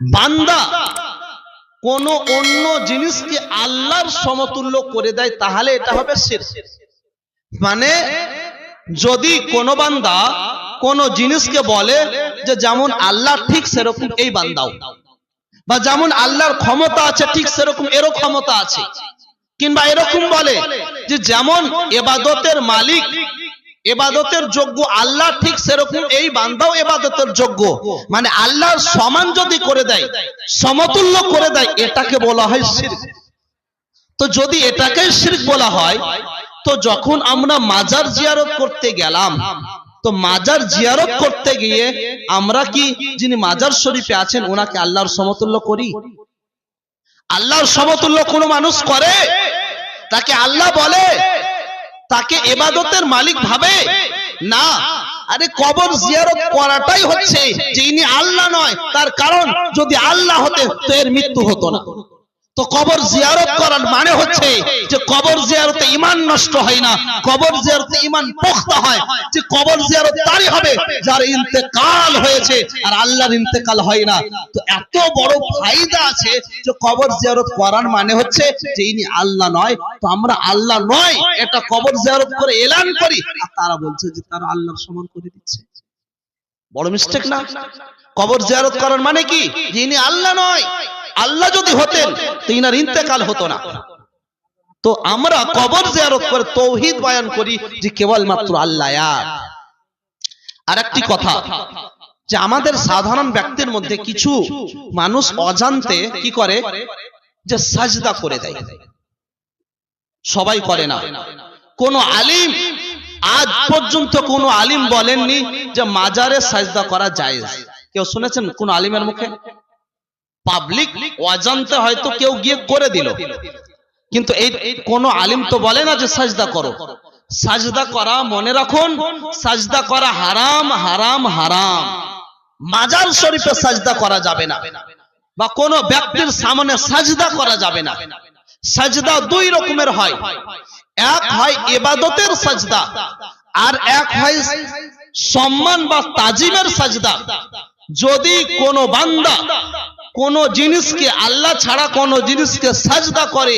বান্দা কোন অন্য জিনিসকে আল্লাহর সমতুল্য করে দেয়, তাহলে এটা হবে শিরক মানে যদি কোন বান্দা কোন জিনিসকে বলে যে যেমন আল্লাহ ঠিক সেরকম এই বান্দাও, বা যেমন আল্লাহর ক্ষমতা আছে ঠিক সেরকম এরও ক্ষমতা আছে, কিংবা এরকম বলে যে যেমন এবাদতের মালিক এবাদতের যোগ্য আল্লাহ ঠিক সেরকম এই বান্দাও এবাদতের যোগ্য। মানে আল্লাহর সমান যদি করে দেয়, সমতুল্য করে দেয়, এটাকে বলা হয় শিরক। তো যদি এটাকে শিরক বলা হয়, তো যখন আমরা মাজার জিয়ারত করতে গেলাম, তো মাজার জিয়ারত করতে গিয়ে আমরা কি যিনি মাজার শরীফে আছেন, ওনাকে আল্লাহর সমতুল্য করি? আল্লাহর সমতুল্য কোন মানুষ করে? তাকে আল্লাহ বলে? তাকে এবাদতের মালিক ভাবে? না। আরে কবর জিয়ারত করাটাই হচ্ছে যে ইনি আল্লাহ নয় তার কারণ যদি আল্লাহ হতে তো এর মৃত্যু হতো না। তো কবর জিয়ারত করার মানে হচ্ছে যে কবর জিয়ারতে ইমান নষ্ট হয় না, কবর জিয়ারতে ইমান পোখতা হয়। যে কবর জিয়ারত তারই হবে, যার ইন্তেকাল হয়েছে আর আল্লাহর ইন্তেকাল হয় না। তো এত বড় ফায়দা আছে যে কবর জিয়ারত করার মানে হচ্ছে যে ইনি আল্লাহ নয়, তো আমরা আল্লাহ নয় এটা কবর জিয়ারত করে এলান করি। আর তারা বলছে যে তারা আল্লাহর সমান করে দিচ্ছে। বড় মিস্টেক না? কবর জিয়ারত করার মানে কি? যে ইনি আল্লাহ নয়। আল্লাহ যদি হতেন তো ইনার ইন্তেকাল হতো না। তো আমরা কবর জিয়ারত করে তৌহিদ বয়ান করি যে কেবলমাত্র আল্লাহ আর। একটি কথা, যে আমাদের সাধারণ ব্যক্তির মধ্যে কিছু মানুষ অজান্তে কি করে? যে সাজদা করে দেয়। সবাই করে না। কোন আলিম আজ পর্যন্ত কোন আলিম বলেননি যে মাজারে সাজদা করা যায় কেউ শুনেছেন কোন আলিমের মুখে? পাবলিক অজান্তে হয়তো কেউ গিয়ে করে দিল। কিন্তু এই কোন আলিম তো বলে না যে সাজদা করো। সাজদা করা মনে রাখুন, সাজদা করা হারাম হারাম হারাম। মাজার শরীফে সাজদা করা যাবে না। বা কোন ব্যক্তির সামনে সাজদা করা যাবে না। সাজদা দুই রকমের হয়। এক হয় এবাদতের সাজদা, আর এক হয় সম্মান বা তাজিমের সাজদা। যদি কোনো বান্দা কোন জিনিসকে, আল্লাহ ছাড়া কোন জিনিসকে সাজদা করে।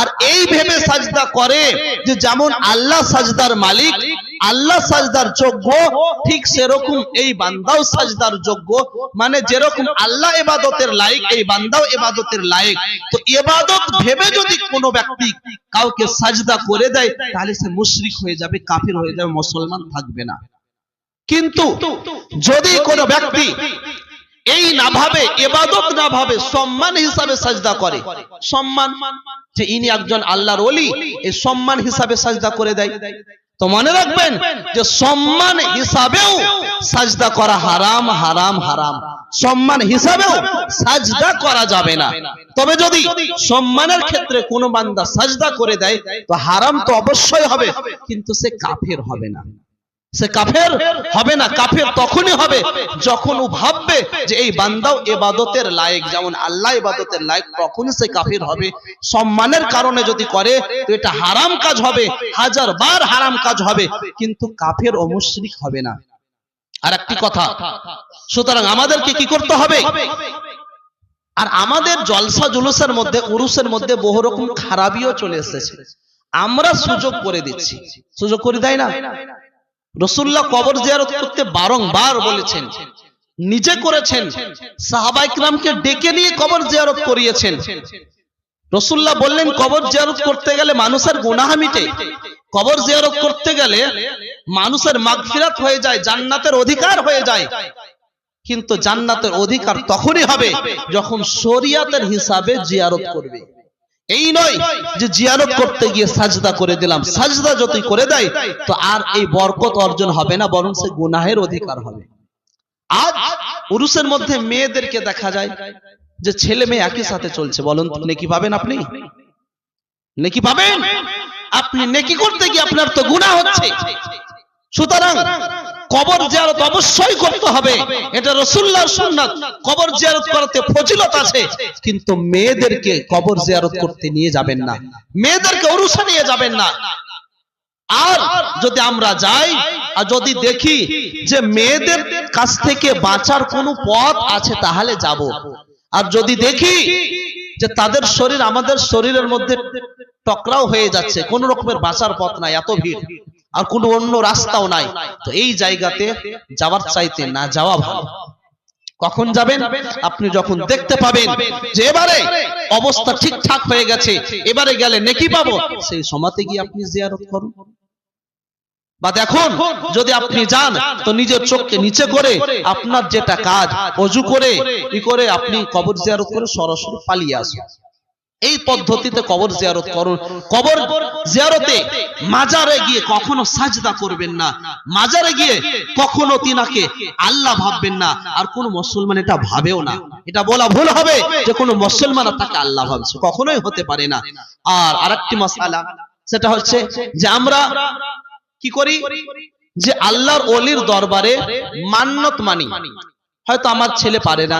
আর এই ভেবে সাজদা করে যে যেমন আল্লাহ সাজদার মালিক, আল্লাহ সাজদার যোগ্য, ঠিক সেরকম এই বান্দাও সাজদার যোগ্য। মানে যেরকম আল্লাহ এবাদতের লাইক এই বান্দাও এবাদতের লাইক তো এবাদত ভেবে যদি কোনো ব্যক্তি কাউকে সাজদা করে দেয়, তাহলে সে মুশরিক হয়ে যাবে, কাফির হয়ে যাবে, মুসলমান থাকবে না। কিন্তু যদি কোনো ব্যক্তি এই না ভাবে, এবাদত না ভাবে, সম্মান হিসাবে সাজদা করে। সম্মান যে ইনি একজন আল্লাহর ওলি, এই সম্মান হিসাবে সাজদা করে দেয়। তো মনে রাখবেন যে সম্মান হিসাবেও সাজদা করা হারাম হারাম হারাম। সম্মান হিসাবেও সাজদা করা যাবে না। তবে যদি সম্মানের ক্ষেত্রে কোনো বান্দা সাজদা করে দেয়, তো হারাম তো অবশ্যই হবে, কিন্তু সে কাফের হবে না। সে কাফের হবে না, কাফের তখনই হবে যখন ও ভাববে যে এই বান্দাও এবাদতের লায়ক, যেমন আল্লাহ এবাদতের লায়ক তখনই সে কাফের হবে। সম্মানের কারণে যদি করে, তো এটা হারাম কাজ হবে, হাজার বার হারাম কাজ হবে, কিন্তু কাফের ও মুশরিক হবে না। আর একটি কথা, সুতরাং আমাদেরকে কি করতে হবে? আর আমাদের জলসা জুলুসের মধ্যে, উরুসের মধ্যে বহু রকম খারাপিও চলে এসেছে। আমরা সুযোগ করে দিচ্ছি। সুযোগ করে দেয় না? রসুল্লাহ কবর জিয়ারত করতে বারংবার বলেছেন। নিজে করেছেন। সাহাবাইকরামকে ডেকে নিয়ে কবর জিয়ারত করিয়েছেন। রসুল্লাহ বললেন, কবর জিয়ারত করতে গেলে মানুষের গুনাহ মিটে। কবর জিয়ারত করতে গেলে মানুষের মাগফিরাত হয়ে যায়, জান্নাতের অধিকার হয়ে যায়। কিন্তু জান্নাতের অধিকার তখনই হবে যখন শরিয়াতের হিসাবে জিয়ারত করবে। এই নয় যে জিয়ারত করতে গিয়ে সাজদা করে দিলাম। সাজদা যদি করে দেয়, তো আর এই বরকত অর্জন হবে না, বরং সে গুনাহের অধিকার হবে। আজ পুরুষের মধ্যে মেয়েদেরকে দেখা যায় যে ছেলে মেয়ে একই সাথে চলছে। বলুন নেকি পাবেন আপনি? নেকি পাবেন? আপনি নেকি করতে গিয়ে আপনার তো গুনাহ হচ্ছে। সুতরাং কবর জিয়ারত অবশ্যই করতে হবে। এটা রসুল্লাহর সুন্নাত। কবর জিয়ারত করাতে ফজিলত আছে, কিন্তু মেয়েদেরকে কবর জিয়ারত করতে নিয়ে যাবেন না। মেয়েদেরকে অরুষা নিয়ে যাবেন না। আর যদি আমরা যাই, আর যদি দেখি যে মেয়েদের কাছ থেকে বাঁচার কোনো পথ আছে, তাহলে যাব। আর যদি দেখি যে তাদের শরীর আমাদের শরীরের মধ্যে টকরাও হয়ে যাচ্ছে, কোন রকমের বাঁচার পথ নাই, এত ভিড়। আর কোনো অন্য রাস্তাও নাই। তো এই জায়গাতে যাওয়ার চাইতে না যাওয়া ভালো। কখন যাবেন? আপনি যখন দেখতে পাবেন যে এবারে অবস্থা ঠিকঠাক হয়ে গেছে, এবারে গেলে নেকি পাবো। সেই সময়তে গিয়ে আপনি জিয়ারত করুন। বা দেখুন, যদি আপনি যান, তো নিজের চোখকে নিচে করে আপনার যেটা কাজ, অজু করে ই করে আপনি কবর জিয়ারত করে সরাসরি পালিয়ে আসুন। এই পদ্ধতিতে কবর জিয়ারত করুন। কবর জিয়ারতে মাজারে গিয়ে কখনো সাজদা করবেন না। মাজারে গিয়ে কখনো তিনাকে আল্লাহ ভাববেন না। আর কোন মুসলমান এটা ভাবেও না। এটা বলা ভুল হবে যে কোনো মুসলমান তাকে আল্লাহ ভাবছে। কখনোই হতে পারে না। আর আরেকটি মশালা সেটা হচ্ছে যে আমরা কি করি? যে আল্লাহর অলির দরবারে মান্নত মানি। হয়তো আমার ছেলে পারে না।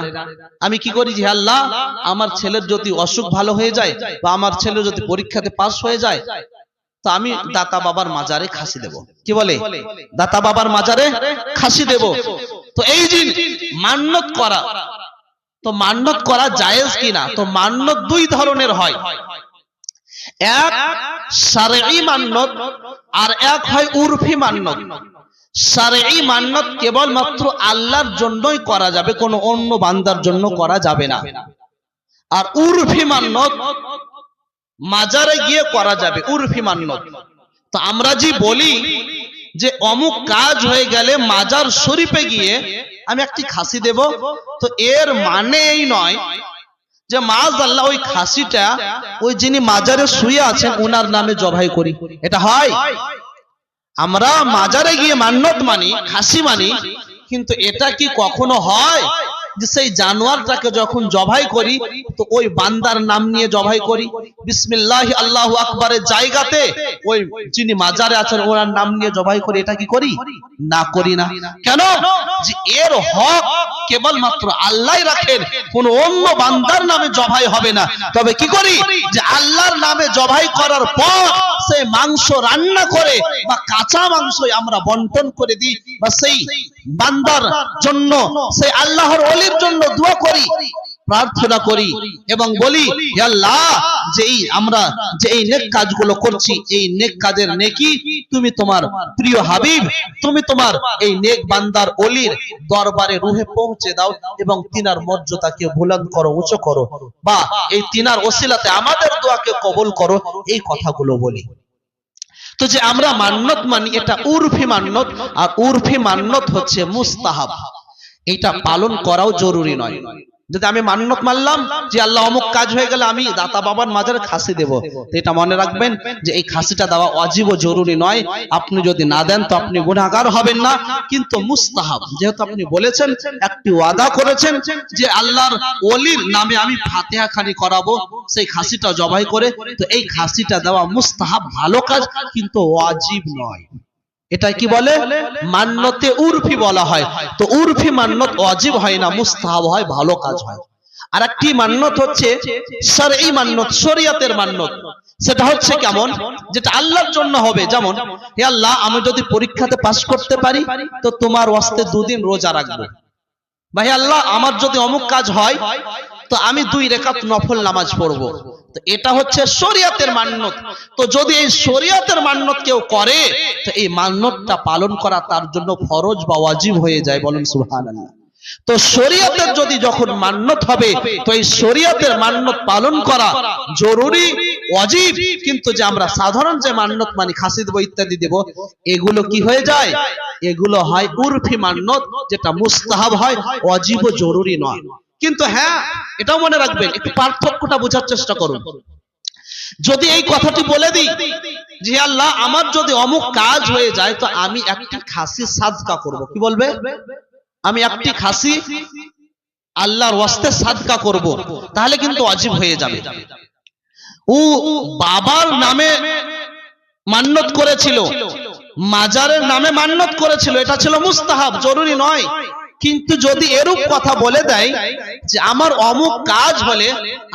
আমি কি করি যে আল্লাহ, আমার ছেলের যদি অসুখ ভালো হয়ে যায় বা আমার ছেলে যদি পরীক্ষাতে পাশ হয়ে যায়, তো আমি দাতা বাবার মাজারে খাসি দেব। কি বলে? দাতা বাবার মাজারে খাসি দেব। তো এই যে মান্নত করা, তো মান্নত করা জায়েজ কিনা? তো মান্নত দুই ধরনের হয়। এক সারেই মান্নত আর এক হয় উর্ফি মান্নত। সারেই মান্নত কেবলমাত্র আল্লাহর জন্যই করা যাবে, কোনো অন্য বান্দার জন্য করা যাবে না। আর উর্ফি মান্নত মাজারে গিয়ে করা যাবে, উর্ফি মান্নত। তো আমরা যে বলি যে অমুক কাজ হয়ে গেলে মাজার শরীফে গিয়ে আমি একটি খাসি দেব, তো এর মানে এই নয় যে মাজ আল্লাহ ওই খাসিটা ওই যিনি মাজারে শুয়ে আছেন ওনার নামে জবাই করি। এটা হয়? আমরা মাজারে গিয়ে মান্নত মানি, খাসি মানি, কিন্তু এটা কি কখনো হয়? যে সেই জানোয়ারটাকে যখন জবাই করি, তো ওই বান্দার নাম নিয়ে জবাই করি, বিসমিল্লাহ আল্লাহ আকবরের জায়গাতে ওই যিনি মাজারে আছেন, ওনার নাম নিয়ে জবাই করি, এটা কি করি? না করি না। কেন? যে এর হক কেবলমাত্র আল্লাহ রাখেন, কোন অন্য বান্দার নামে জবাই হবে না। তবে কি করি? যে আল্লাহর নামে জবাই করার পর সেই মাংস রান্না করে বা কাঁচা মাংস আমরা বন্টন করে দিই, বা সেই বান্দার জন্য, সেই আল্লাহর অলির জন্য দোয়া করি। প্রার্থনা করি এবং বলি আল্লাহ যে এই আমরা যে এই নেক কাজগুলো করছি, এই নেক কাজের নেকি তুমি তোমার প্রিয় হাবিব, তুমি তোমার এই নেক বান্দার অলির দরবারে রুহে পৌঁছে দাও এবং তিনার মর্যাদাকে বুলন্দ করো, উঁচু করো। বা এই তিনার ওসিলাতে আমাদের দোয়াকে কবুল করো, এই কথাগুলো বলি। তো যে আমরা মান্নত মানি, এটা উর্ফি মান্নত আর উর্ফি মান্নত হচ্ছে মুস্তাহাব। এটা পালন করাও জরুরি নয়। যদি আমি মান্নত মানলাম যে আল্লাহ অমুক কাজ হয়ে গেলে আমি দাতা বাবার মাঝারে খাসি দেব। এটা মনে রাখবেন যে এই খাসিটা দেওয়া অজীব জরুরি নয়। আপনি যদি না দেন তো আপনি গুণাগার হবেন না। কিন্তু মুস্তাহাব, যেহেতু আপনি বলেছেন, একটি ওয়াদা করেছেন যে আল্লাহর অলির নামে আমি ফাতেহা খানি করাবো, সেই খাসিটা জবাই করে, তো এই খাসিটা দেওয়া মুস্তাহাব ভালো কাজ, কিন্তু ওয়াজিব নয়। এটা কি বলে? মান্যতে উর্ফি বলা হয়। তো উর্ফি মান্যত অজীব হয় না, মুস্তাহাব হয়, ভালো কাজ হয়। আর একটি মান্যত হচ্ছে এই মান্যত শরিয়াতের মান্যত সেটা হচ্ছে কেমন? যেটা আল্লাহর জন্য হবে। যেমন, হে আল্লাহ, আমি যদি পরীক্ষাতে পাশ করতে পারি, তো তোমার ওয়াস্তে দুদিন রোজা রাখব। ভাই আল্লাহ, আমার যদি অমুক কাজ হয় তো আমি দুই রেখাত নফল নামাজ পড়ব। তো এটা হচ্ছে শরিয়াতের মান্যত। তো যদি এই শরিয়াতের মান্যত কেউ করে, তো এই মান্যতটা পালন করা তার জন্য ফরজ বা ওয়াজিব হয়ে যায় বলেন সুবহানাল্লাহ। তো শরিয়াতের যদি যখন মান্যত হবে, তো এই শরিয়াতের মান্যত পালন করা জরুরি অজীব কিন্তু যে আমরা সাধারণ যে মান্যত, মানি খাসি দেবো ইত্যাদি দেব, এগুলো কি হয়ে যায়? এগুলো হয় উর্ফি মান্যত, যেটা মুস্তাহাব হয় অজীব জরুরি নয়। কিন্তু হ্যাঁ এটাও মনে রাখবেন, একটু পার্থক্যটা বোঝার চেষ্টা করুন। যদি এই কথাটি বলে দিই যে আল্লাহ, আমার যদি অমুক কাজ হয়ে যায়, তো আমি একটি খাসি সাদকা করব। কি বলবে? আমি একটি খাসি আল্লাহর ওয়াস্তে সাদকা করব, তাহলে কিন্তু অজীব হয়ে যাবে। ও বাবার নামে মান্যত করেছিল, মাজারের নামে মান্যত করেছিল, এটা ছিল মুস্তাহাব, জরুরি নয়। কিন্তু যদি এরূপ কথা বলে দেয় যে আমার অমুক কাজ হলে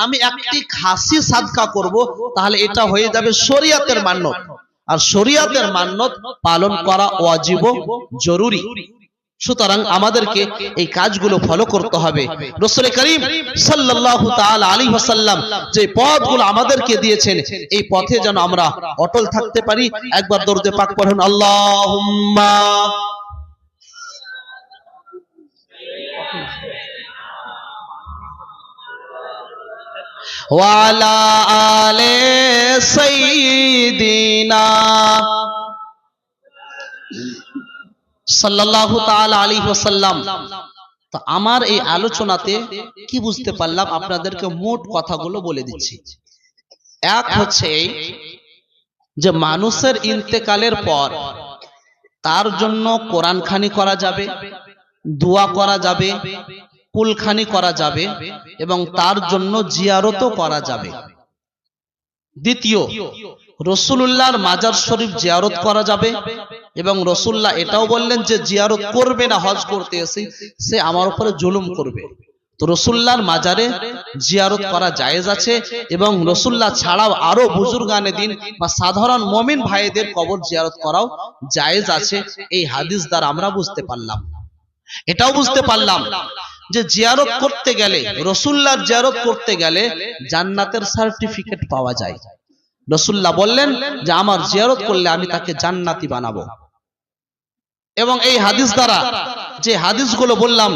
আমি একটি খাসি সাদকা করব, তাহলে এটা হয়ে যাবে শরিয়াতের মান্যত আর শরিয়াতের মান্যত পালন করা ওয়াজিব জরুরি। সুতরাং আমাদেরকে এই কাজগুলো ফলো করতে হবে। রসুল করিম সাল্লাল্লাহু তাআলা আলাইহি ওয়াসাল্লাম যে পথগুলো আমাদেরকে দিয়েছেন, এই পথে যেন আমরা অটল থাকতে পারি। একবার দরুদে পাক পড়ুন, আল্লাহুম্মা ওয়ালা আলে সাইয়্যিদিনা সাল্লাল্লাহু তাআলা আলাইহি ওয়াসাল্লাম তো আমার এই আলোচনাতে কি বুঝতে পারলাম আপনাদেরকে মোট কথাগুলো বলে দিচ্ছি। এক হচ্ছে যে মানুষের ইন্তেকালের পর তার জন্য কোরআন খানি করা যাবে, দোয়া করা যাবে কুলখানি করা যাবে এবং তার জন্য জিয়ারতও করা যাবে। দ্বিতীয় রসুল্লাহর মাজার শরীফ জিয়ারত করা যাবে এবং রসুল্লাহ এটাও বললেন যে জিয়ারত করবে না, হজ করতে এসে সে আমার উপরে জুলুম করবে। তো রসুল্লাহর মাজারে জিয়ারত করা জায়েজ আছে এবং রসুল্লাহ ছাড়াও আরও বুজুর্গানে দিন বা সাধারণ মমিন ভাইদের কবর জিয়ারত করাও জায়েজ আছে। এই হাদিস দ্বারা আমরা বুঝতে পারলাম এটাও বুঝতে পারলাম যে জিয়ারত করতে গেলে রসুল্লার জিয়ারত করতে গেলে জান্নাতের সার্টিফিকেট পাওয়া যায়। রসুল্লাহ বললেন যে আমার জিয়ারত করলে আমি তাকে জান্নাতি বানাবো। এবং এই হাদিস দ্বারা যে হাদিসগুলো বললাম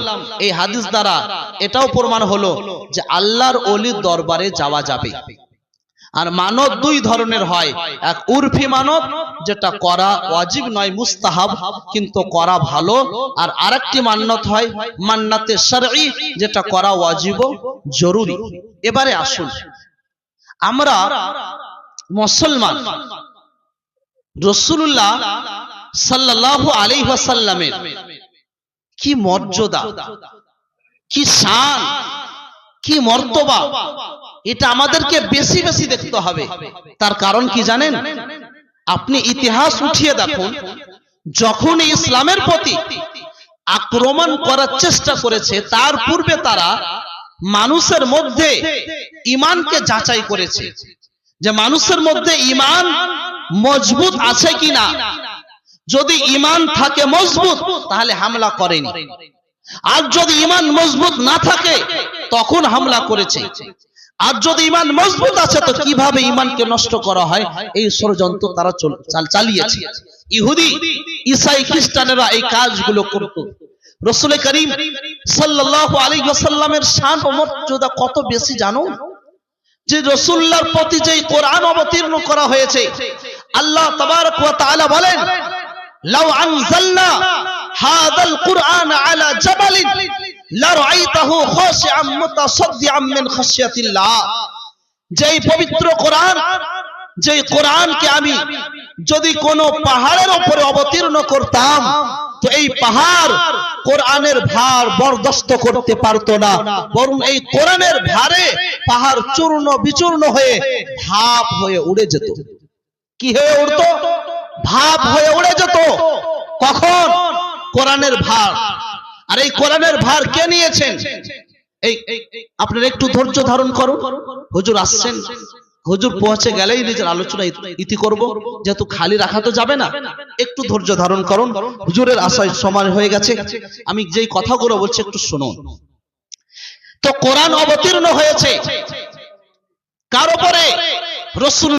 এই হাদিস দ্বারা এটাও প্রমাণ হলো যে আল্লাহর অলির দরবারে যাওয়া যাবে। আর মানত দুই ধরনের হয়। এক উর্ফি মানত যেটা করা ওয়াজিব নয়, মুস্তাহাব, কিন্তু করা ভালো। আর আরেকটি মান্নত হয়, মান্নাতে শারঈ, যেটা করা ওয়াজিব জরুরি। এবারে আসুন। আমরা মুসলমান রসুল্লাহ সাল্লাল্লাহু আলাইহি ওয়াসাল্লামের কি মর্যাদা, কি শান কি মর্তবা? এটা আমাদেরকে বেশি বেশি দেখতে হবে। তার কারণ কি জানেন? আপনি ইতিহাস উঠিয়ে দেখুন, যখন ইসলামের প্রতি আক্রমণ করার চেষ্টা করেছে, তার পূর্বে তারা মানুষের মধ্যে ইমানকে যাচাই করেছে। যে মানুষের মধ্যে ইমান মজবুত আছে কিনা? যদি ইমান থাকে মজবুত, তাহলে হামলা করেনি। আর যদি ইমান মজবুত না থাকে, তখন হামলা করেছে। আর যদি ইমান মজবুত আছে, তো কীভাবে ইমানকে নষ্ট করা হয়? এই ষড়যন্ত্র তারা চল- চালিয়েছে। ইহুদি ইসাই খ্রিস্টানেরা এই কাজগুলো করত। রসুল করিম সাল্লাল্লাহু আলাইহি ওয়াসাল্লামের শান ও মর্যাদা কত বেশি জানো? যে রসুল্লাহর প্রতি যে কোরআন অবতীর্ণ করা হয়েছে, আল্লাহ তাবারক ওয়া বলেন যেই পবিত্র কোরআন, যেই কোরআনকে আমি যদি কোনো পাহাড়ের উপরে অবতীর্ণ করতাম, তো এই পাহাড় কোরআনের ভার বরদস্ত করতে পারতো না। বরং এই কোরআনের ভারে পাহাড় চূর্ণ বিচূর্ণ হয়ে ভাব হয়ে উড়ে যেত। কি হয়ে উড়তো? ভাব হয়ে উড়ে যেত। কখন? কোরআনের ভার। আর এই কোরআনের ভার কে নিয়েছেন? এই আপনারা একটু ধৈর্য ধারণ করুন। হুজুর আসছেন হুজুর পৌঁছে গেলেই নিজের আলোচনা ইতি- করব। যেহেতু খালি রাখা তো যাবে না। একটু ধৈর্য ধারণ করুন। হুজুরের আশায় সময় হয়ে গেছে। আমি যেই কথাগুলো বলছি একটু শুনুন। তো কোরআন অবতীর্ণ হয়েছে। কার উপরে? রসুল